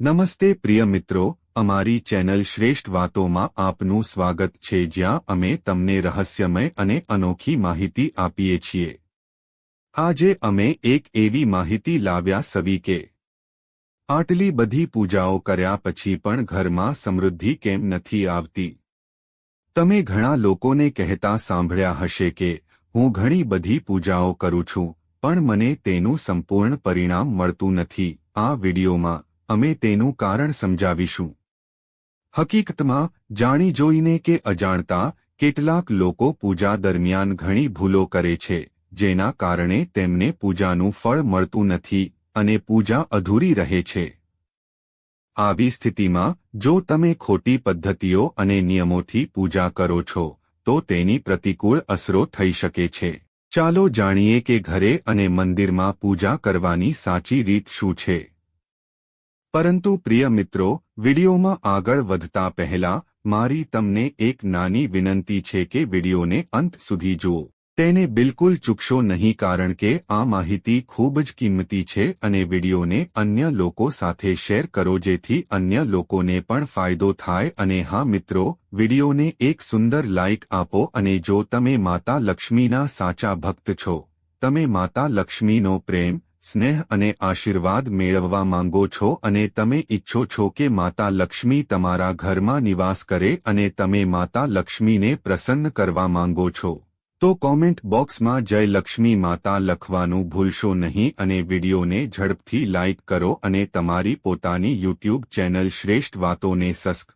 નમસ્તે પ્રિય મિત્રો, અમારી ચેનલ શ્રેષ્ઠ વાતોમાં આપનું સ્વાગત છે જ્યાં અમે તમને રહસ્યમય અને અનોખી માહિતી આપીએ છીએ. આજે અમે એક એવી માહિતી લાવ્યા સવી કે, આટલી બધી પૂજાઓ કર્યા પછી પણ ઘરમાં સમૃદ્ધિ કેમ નથી આવતી? તમે ઘણા લોકોને કહેતા સાંભળ્યા હશે કે, હું ઘણી બધી પૂજાઓ કરું છું, પણ મને તેનું સંપૂર્ણ પરિણામ મળતું નથી. આ વિડિયોમાં અમે તેનું કારણ સમજાવીશું. હકીકતમાં, જાણી જોઈને કે અજાણતા કેટલાક લોકો પૂજા દરમિયાન ઘણી ભૂલો કરે છે, જેના કારણે તેમને પૂજાનું ફળ મળતું નથી અને પૂજા અધૂરી રહે છે. આવી સ્થિતિમાં, જો તમે ખોટી પદ્ધતિઓ અને નિયમોથી પૂજા કરો છો, તો તેની પ્રતિકૂળ અસરો થઈ શકે છે. ચાલો જાણીએ કે ઘરે અને મંદિરમાં પૂજા કરવાની સાચી રીત શું છે. પરંતુ પ્રિય મિત્રો, વિડિયોમાં આગળ વધતા પહેલા, મારી તમને એક નાની વિનંતી છે કે વિડિયોને અંત સુધી જુઓ. તેને બિલકુલ ચૂકશો નહીં કારણ કે આ માહિતી ખૂબ જ કિંમતી છે અને વિડિયોને અન્ય લોકો સાથે શેર કરો જેથી અન્ય લોકોને પણ ફાયદો થાય અને હા મિત્રો, વિડિયોને એક સુંદર લાઇક આપો અને જો તમે માતા લક્ષ્મીના સાચા ભક્ત છો, તમે માતા લક્ષ્મીનો પ્રેમ સ્નેહ અને આશીર્વાદ મેળવવા માંગો છો અને તમે ઈચ્છો છો કે માતા લક્ષ્મી તમારા ઘરમાં નિવાસ કરે અને તમે માતા લક્ષ્મીને પ્રસન્ન કરવા માંગો છો. તો કોમેન્ટ બોક્સમાં જય લક્ષ્મી માતા લખવાનું ભૂલશો નહીં અને વિડિયોને ઝડપથી લાઇક કરો અને તમારી પોતાની યુટ્યુબ ચેનલ શ્રેષ્ઠ વાતોને સસ્ક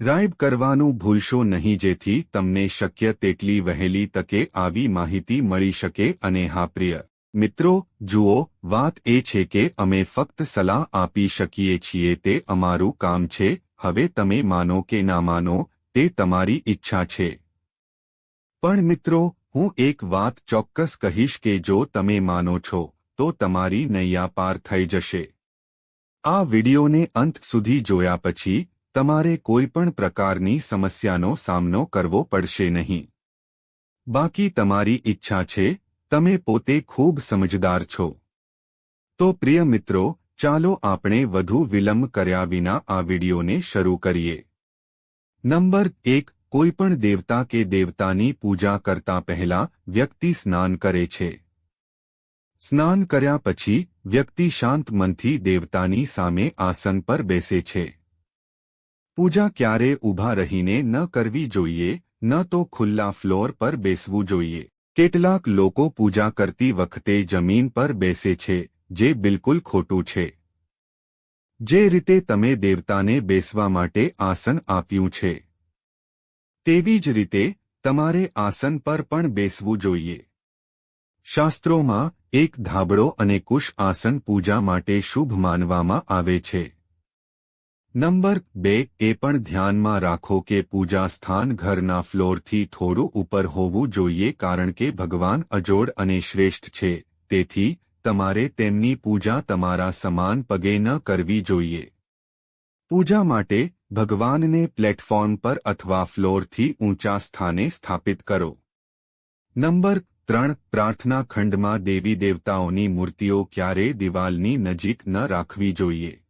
રાઇબ કરવાનું ભૂલશો નહીં જેથી તમને શક્ય તેટલી વહેલી તકે આવી માહિતી મળી શકે અને હા પ્રિય મિત્રો જુઓ વાત એ છે કે અમે ફક્ત સલાહ આપી શકીએ છીએ તે અમારું કામ છે હવે તમે માનો કે ના માનો તે તમારી ઈચ્છા છે પણ મિત્રો હું એક વાત ચોક્કસ કહીશ કે જો તમે માનો છો તો તમારી નૈયા પાર થઈ જશે આ વિડિયોને અંત સુધી જોયા પછી તમારે કોઈ પણ પ્રકારની સમસ્યાનો સામનો કરવો પડશે નહીં બાકી તમારી ઈચ્છા છે તમે પોતે ખૂબ સમજદાર છો. તો પ્રિય મિત્રો, ચાલો આપણે વધુ વિલંબ કર્યા વિના આ વિડિયોને શરૂ કરીએ. નંબર એક કોઈપણ દેવતા કે દેવતાની પૂજા કરતા પહેલા વ્યક્તિ સ્નાન કરે છે. સ્નાન કર્યા પછી વ્યક્તિ શાંત મનથી દેવતાની સામે આસન પર બેસે છે. પૂજા ક્યારે ઊભા રહીને ન કરવી જોઈએ, ન તો ખુલ્લા ફ્લોર પર બેસવું જોઈએ. કેટલાક લોકો પૂજા કરતી વખતે જમીન પર બેસે છે, જે બિલકુલ ખોટું છે. જે રીતે તમે દેવતાને બેસવા માટે આસન આપ્યું છે. તેવી જ રીતે, તમારે આસન પર પણ બેસવું જોઈએ. શાસ્ત્રોમાં એક ધાબળો અને કુશ આસન પૂજા માટે શુભ માનવામાં આવે છે. નંબર બે, એ પણ ધ્યાનમાં રાખો કે પૂજા સ્થાન ઘરના ફ્લોરથી થોડું ઉપર હોવું જોઈએ કારણ કે ભગવાન અજોડ અને શ્રેષ્ઠ છે. તેથી, તમારે તેમની પૂજા તમારા સમાન પગે ન કરવી જોઈએ. પૂજા માટે, ભગવાનને પ્લેટફોર્મ પર અથવા ફ્લોરથી ઊંચા સ્થાને સ્થાપિત કરો. નંબર ત્રણ, પ્રાર્થના ખંડમાં દેવી દેવતાઓની મૂર્તિઓ ક્યારેય દિવાલની નજીક ન રાખવી જોઈએ.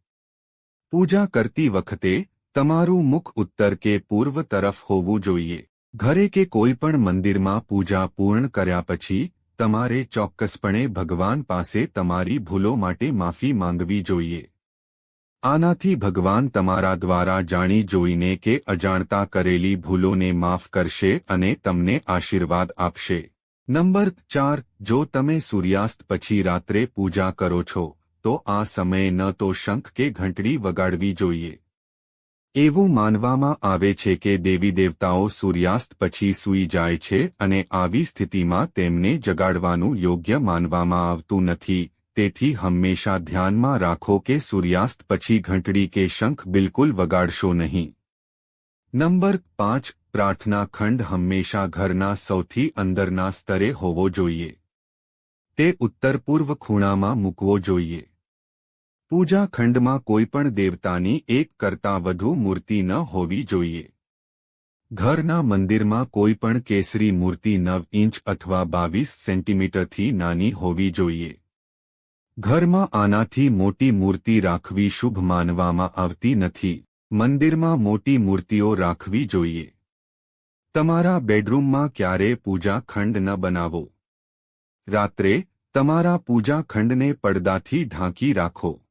પૂજા કરતી વખતે તમારું મુખ ઉત્તર કે પૂર્વ તરફ હોવું જોઈએ ઘરે કે કોઈપણ મંદિરમાં પૂજા પૂર્ણ કર્યા પછી તમારે ચોક્કસપણે ભગવાન પાસે તમારી ભૂલો માટે માફી માંગવી જોઈએ આનાથી ભગવાન તમારા દ્વારા જાણી જોઈને કે અજાણતા કરેલી ભૂલોને માફ કરશે અને તમને આશીર્વાદ આપશે નંબર ચાર જો તમે સૂર્યાસ્ત પછી રાત્રે પૂજા કરો છો તો આ સમયે ન તો શંખ કે ઘંટડી વગાડવી જોઈએ. એવું માનવામાં આવે છે કે દેવી દેવતાઓ સૂર્યાસ્ત પછી સૂઈ જાય છે અને આવી સ્થિતિમાં તેમને જગાડવાનું યોગ્ય માનવામાં આવતું નથી. તેથી હંમેશા ધ્યાનમાં રાખો કે સૂર્યાસ્ત પછી ઘંટડી કે શંખ બિલકુલ વગાડશો નહીં. નંબર પાંચ, પ્રાર્થના ખંડ હંમેશા ઘરના સૌથી અંદરના સ્તરે હોવો જોઈએ. તે ઉત્તર પૂર્વ ખૂણામાં મૂકવો જોઈએ. પૂજા ખંડમાં કોઈપણ દેવતાની એક કરતાં વધુ મૂર્તિ ન હોવી જોઈએ. ઘરના મંદિરમાં કોઈપણ કેસરી મૂર્તિ નવ ઇંચ અથવા બાવીસ સેન્ટીમીટરથી નાની હોવી જોઈએ. ઘરમાં આનાથી મોટી મૂર્તિ રાખવી શુભ માનવામાં આવતી નથી. મંદિરમાં મોટી મૂર્તિઓ રાખવી જોઈએ. તમારા બેડરૂમમાં ક્યારે પૂજા ખંડ ન બનાવો? રાત્રે તમારા પૂજા ખંડને પડદાથી ઢાંકી રાખો.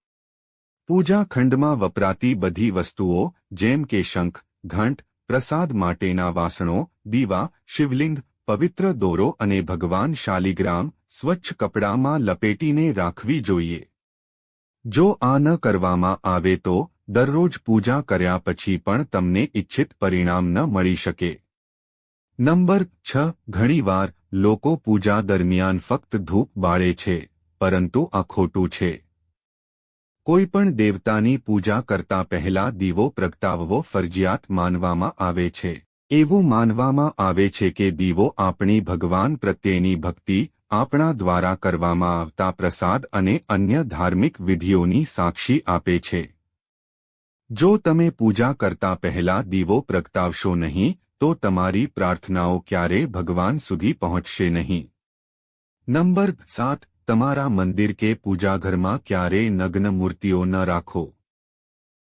પૂજા ખંડમાં વપરાતી બધી વસ્તુઓ, જેમ કે શંખ, ઘંટ, પ્રસાદ માટેના વાસણો, દીવા, શિવલિંગ, પવિત્ર દોરો અને ભગવાન શાલિગ્રામ, સ્વચ્છ કપડામાં લપેટીને રાખવી જોઈએ. જો આ ન કરવામાં આવે તો, દરરોજ પૂજા કર્યા પછી પણ તમને ઇચ્છિત પરિણામ ન મળી શકે. નંબર છ. ઘણીવાર લોકો પૂજા દરમિયાન ફક્ત ધૂપ બાળે છે, પરંતુ આ ખોટું છે. કોઈપણ દેવતાની પૂજા કરતા પહેલા દીવો પ્રગટાવવો ફરજિયાત માનવામાં આવે છે. એવું માનવામાં આવે છે કે દીવો આપણી ભગવાન પ્રત્યેની ભક્તિ, આપણા દ્વારા કરવામાં આવતા પ્રસાદ અને અન્ય ધાર્મિક વિધિઓની સાક્ષી આપે છે. જો તમે પૂજા કરતા પહેલા દીવો પ્રગટાવશો નહીં, તો તમારી પ્રાર્થનાઓ ક્યારે ભગવાન સુધી પહોંચશે નહીં. નંબર સાત તમારા મંદિર કે પૂજાઘરમાં ક્યારેય નગ્ન મૂર્તિઓ ન રાખો.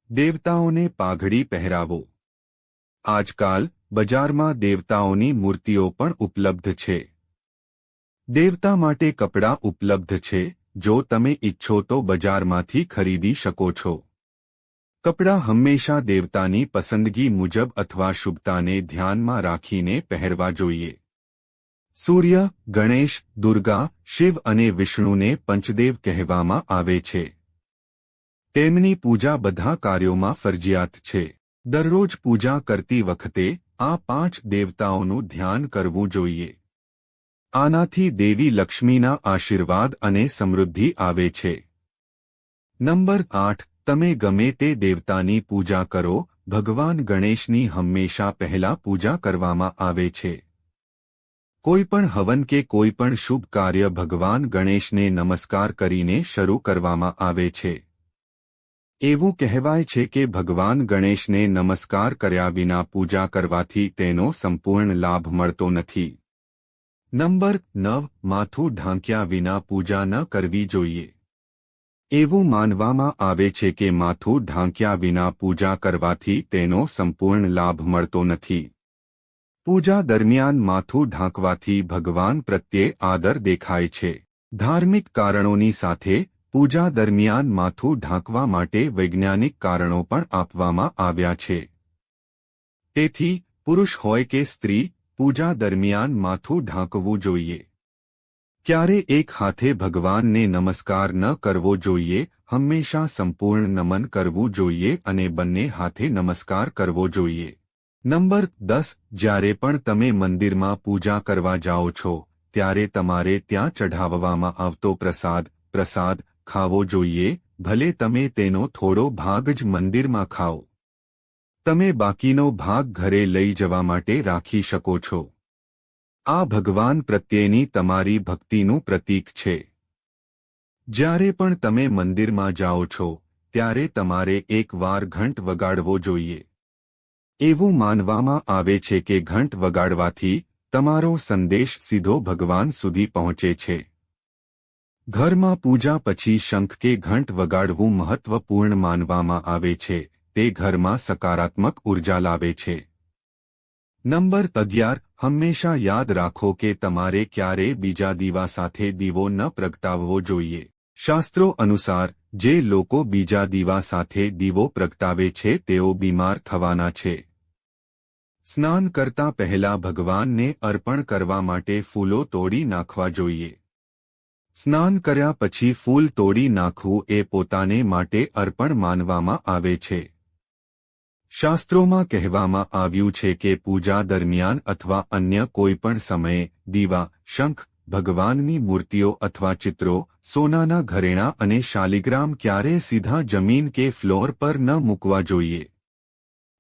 દેવતાઓને પાઘડી પહેરાવો. આજકાલ બજારમાં દેવતાઓની મૂર્તિઓ પણ ઉપલબ્ધ છે. દેવતા માટે કપડાં ઉપલબ્ધ છે, જો તમે ઇચ્છો તો બજારમાંથી ખરીદી શકો છો. કપડાં હંમેશા દેવતાની પસંદગી મુજબ અથવા શુભતાને ધ્યાનમાં રાખીને પહેરવા જોઈએ. સૂર્ય, ગણેશ, દુર્ગા, શિવ અને વિષ્ણુને પંચદેવ કહેવામાં આવે છે. તેમની પૂજા બધા કાર્યોમાં ફરજિયાત છે. દરરોજ પૂજા કરતી વખતે આ પાંચ દેવતાઓનું ધ્યાન કરવું જોઈએ. આનાથી દેવી લક્ષ્મીના આશીર્વાદ અને સમૃદ્ધિ આવે છે. નંબર આઠ, તમે ગમે તે દેવતાની પૂજા કરો, ભગવાન ગણેશની હંમેશા પહેલા પૂજા કરવામાં આવે છે. કોઈપણ હવન કે કોઈપણ શુભ કાર્ય ભગવાન ગણેશને નમસ્કાર કરીને શરૂ કરવામાં આવે છે. એવું કહેવાય છે કે ભગવાન ગણેશને નમસ્કાર કર્યા વિના પૂજા કરવાથી તેનો સંપૂર્ણ લાભ મળતો નથી. નંબર નવ, માથું ઢાંક્યા વિના પૂજા ન કરવી જોઈએ. એવું માનવામાં આવે છે કે માથું ઢાંક્યા વિના પૂજા કરવાથી તેનો સંપૂર્ણ લાભ મળતો નથી. પૂજા દરમિયાન માથું ઢાંકવાથી ભગવાન પ્રત્યે આદર દેખાય છે. ધાર્મિક કારણોની સાથે, પૂજા દરમિયાન માથું ઢાંકવા માટે વૈજ્ઞાનિક કારણો પણ આપવામાં આવ્યા છે. તેથી, પુરુષ હોય કે સ્ત્રી, પૂજા દરમિયાન માથું ઢાંકવું જોઈએ. ક્યારે એક હાથે ભગવાનને નમસ્કાર ન કરવો જોઈએ, હંમેશા સંપૂર્ણ નમન કરવું જોઈએ અને બંને હાથે નમસ્કાર કરવો જોઈએ. નંબર દસ, જ્યારે પણ તમે મંદિરમાં પૂજા કરવા જાઓ છો, ત્યારે તમારે ત્યાં ચઢાવવામાં આવતો પ્રસાદ પ્રસાદ ખાવો જોઈએ, ભલે તમે તેનો થોડો ભાગ જ મંદિરમાં ખાઓ. તમે બાકીનો ભાગ ઘરે લઈ જવા માટે રાખી શકો છો. આ ભગવાન પ્રત્યેની તમારી ભક્તિનું પ્રતીક છે. જ્યારે પણ તમે મંદિરમાં જાઓ છો, ત્યારે તમારે એક વાર ઘંટ વગાડવો જોઈએ. એવું માનવામાં આવે છે કે ઘંટ વગાડવાથી તમારો સંદેશ સીધો ભગવાન સુધી પહોંચે છે. ઘરમાં પૂજા પછી શંખ કે ઘંટ વગાડવું મહત્વપૂર્ણ માનવામાં આવે છે, તે ઘરમાં સકારાત્મક ઊર્જા લાવે છે. નંબર અગિયાર, હંમેશા યાદ રાખો કે તમારે ક્યારે બીજા દીવા સાથે દીવો ન પ્રગટાવવો જોઈએ. શાસ્ત્રો અનુસાર જે લોકો બીજા દીવા સાથે દીવો પ્રગટાવે છે, તેઓ બીમાર થવાના છે. સ્નાન કરતા પહેલા ભગવાનને અર્પણ કરવા માટે ફૂલો તોડી નાખવા જોઈએ. સ્નાન કર્યા પછી ફૂલ તોડી નાખવું એ પોતાને માટે અર્પણ માનવામાં આવે છે. શાસ્ત્રોમાં કહેવામાં આવ્યું છે કે પૂજા દરમિયાન અથવા અન્ય કોઈપણ સમયે દીવા, શંખ, ભગવાનની મૂર્તિઓ અથવા ચિત્રો સોનાના ઘરેણા અને શાલિગ્રામ ક્યારે સીધા જમીન કે ફ્લોર પર ન મૂકવા જોઈએ.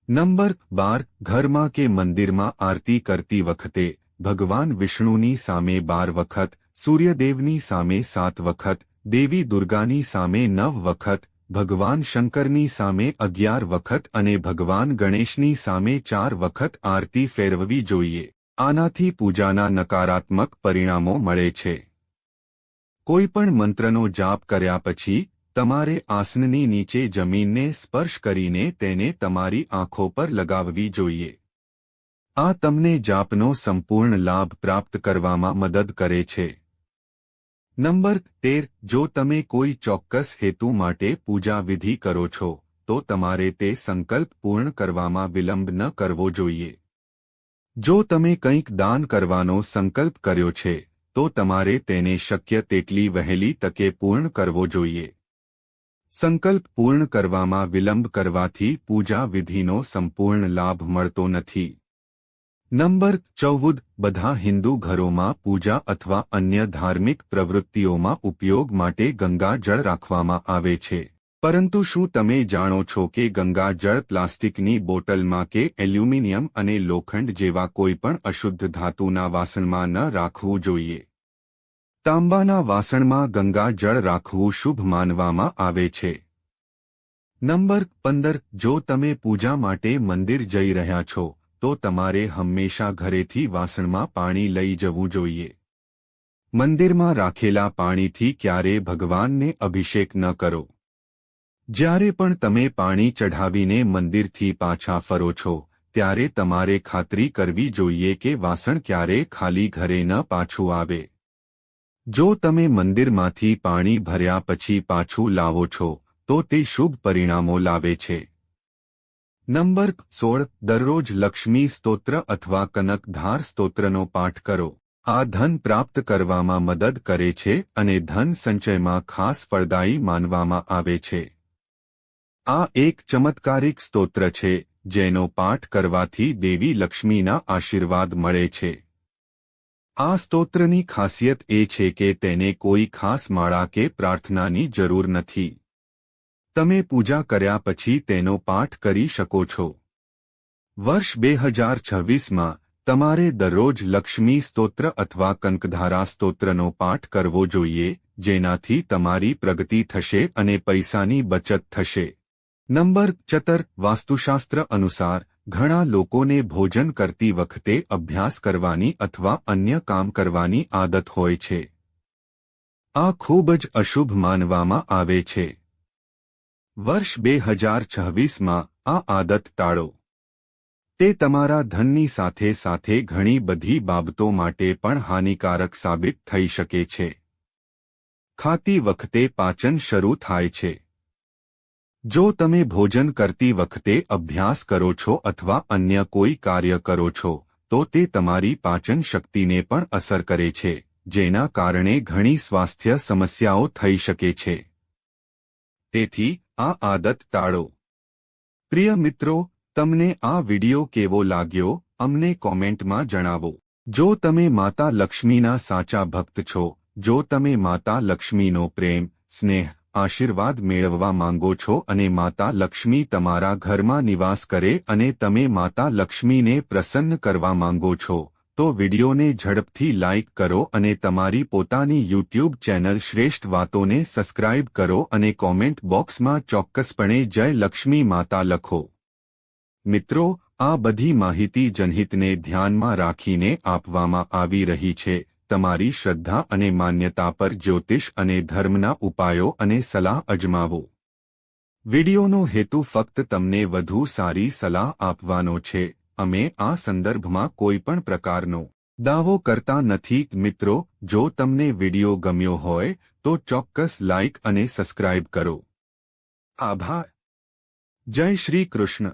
નંબર બાર, ઘરમાં કે મંદિરમાં આરતી કરતી વખતે, ભગવાન વિષ્ણુની સામે બાર વખત, સૂર્યદેવની સામે સાત વખત, દેવી દુર્ગાની સામે નવ વખત, ભગવાન શંકરની સામે અગિયાર વખત અને ભગવાન ગણેશની સામે ચાર વખત આરતી ફેરવવી જોઈએ. આનાથી પૂજાના નકારાત્મક પરિણામો મળે છે. કોઈ પણ મંત્રનો જાપ કર્યા પછી, તમારે આસનની નીચે જમીનને સ્પર્શ કરીને તેને તમારી આંખો પર લગાવવી જોઈએ. આ તમને જાપનો સંપૂર્ણ લાભ પ્રાપ્ત કરવામાં મદદ કરે છે. નંબર તેર, જો તમે કોઈ ચોક્કસ હેતુ માટે પૂજા વિધિ કરો છો, તો તમારે તે સંકલ્પ પૂર્ણ કરવામાં વિલંબ ન કરવો જોઈએ. જો તમે કંઈક દાન કરવાનો સંકલ્પ કર્યો છે તો તમારે તેને શક્ય તેટલી વહેલી તકે પૂર્ણ કરવો જોઈએ. સંકલ્પ પૂર્ણ કરવામાં વિલંબ કરવાથી પૂજા વિધિનો સંપૂર્ણ લાભ મળતો નથી. નંબર ચૌદ, બધા હિન્દુ ઘરોમાં પૂજા અથવા અન્ય ધાર્મિક પ્રવૃત્તિઓમાં ઉપયોગ માટે ગંગા જળ રાખવામાં આવે છે. પરંતુ શું તમે જાણો છો કે ગંગા જળ પ્લાસ્ટિકની બોટલમાં કે એલ્યુમિનિયમ અને લોખંડ જેવા કોઈપણ અશુદ્ધ ધાતુના વાસણમાં ન રાખવું જોઈએ? તાંબાના વાસણમાં ગંગા જળ રાખવું શુભ માનવામાં આવે છે. નંબર પંદર, જો તમે પૂજા માટે મંદિર જઈ રહ્યા છો, તો તમારે હંમેશા ઘરેથી વાસણમાં પાણી લઈ જવું જોઈએ. મંદિરમાં રાખેલા પાણીથી ક્યારે ભગવાનને અભિષેક ન કરો. જ્યારે પણ તમે પાણી ચઢાવીને મંદિરથી પાછા ફરો છો, ત્યારે તમારે ખાતરી કરવી જોઈએ કે વાસણ ક્યારે ખાલી ઘરે ન પાછું આવે. જો તમે મંદિરમાંથી પાણી ભર્યા પછી પાછું લાવો છો, તો તે શુભ પરિણામો લાવે છે. નંબર સોળ, દરરોજ લક્ષ્મી સ્તોત્ર અથવા કનકધાર સ્તોત્રનો પાઠ કરો. આ ધન પ્રાપ્ત કરવામાં મદદ કરે છે અને ધન સંચયમાં ખાસ ફળદાયી માનવામાં આવે છે. આ એક ચમત્કારિક સ્તોત્ર છે, જેનો પાઠ કરવાથી દેવી લક્ષ્મીના આશીર્વાદ મળે છે. આ સ્તોત્રની ખાસિયત એ છે કે તેને કોઈ ખાસ માળા કે પ્રાર્થનાની જરૂર નથી. તમે પૂજા કર્યા પછી તેનો પાઠ કરી શકો છો. વર્ષ બે હજાર છવ્વીસમાં, તમારે દરરોજ લક્ષ્મી સ્તોત્ર અથવા કંકધારા સ્તોત્રનો પાઠ કરવો જોઈએ, જેનાથી તમારી પ્રગતિ થશે અને પૈસાની બચત થશે. નંબર ચતર વાસ્તુશાસ્ત્ર અનુસાર ઘણા લોકોને ભોજન કરતી વખતે અભ્યાસ કરવાની અથવા અન્ય કામ કરવાની આદત હોય છે આ ખૂબ જ અશુભ માનવામાં આવે છે વર્ષ બે હજાર છવ્વીસમાં આ આદત ટાળો તે તમારા ધનની સાથે સાથે ઘણી બધી બાબતો માટે પણ હાનિકારક સાબિત થઈ શકે છે ખાતી વખતે પાચન શરૂ થાય છે જો તમે ભોજન કરતી વખતે અભ્યાસ કરો છો અથવા અન્ય કોઈ કાર્ય કરો છો, તો તે તમારી પાચન શક્તિને પણ અસર કરે છે, જેના કારણે ઘણી સ્વાસ્થ્ય સમસ્યાઓ થઈ શકે છે. તેથી, આ આદત ટાળો. પ્રિય મિત્રો, તમને આ વિડિયો કેવો લાગ્યો, અમને કોમેન્ટમાં જણાવો. જો તમે માતા લક્ષ્મીના સાચા ભક્ત છો, જો તમે માતા લક્ષ્મીનો પ્રેમ, સ્નેહ આશીર્વાદ મેળવવા માંગો છો અને માતા લક્ષ્મી તમારા ઘરમાં નિવાસ કરે અને તમે માતા લક્ષ્મીને પ્રસન્ન કરવા માંગો છો, તો વિડિયોને ઝડપથી લાઇક કરો અને તમારી પોતાની યુટ્યુબ ચેનલ શ્રેષ્ઠ વાતોને સબસ્ક્રાઇબ કરો અને કોમેન્ટ બોક્સમાં ચોક્કસપણે જય લક્ષ્મી માતા લખો. મિત્રો, આ બધી માહિતી જનહિતને ધ્યાનમાં રાખીને આપવામાં આવી રહી છે. તમારી શ્રદ્ધા અને માન્યતા પર જ્યોતિષ અને ધર્મના ઉપાયો અને સલાહ અજમાવો. વિડિયોનો હેતુ ફક્ત તમને વધુ સારી સલાહ આપવાનો છે. અમે આ સંદર્ભમાં કોઈપણ પ્રકારનો દાવો કરતા નથી. મિત્રો, જો તમને વિડિયો ગમ્યો હોય, તો ચોક્કસ લાઇક અને સબસ્ક્રાઇબ કરો. આભાર. જય શ્રી કૃષ્ણ.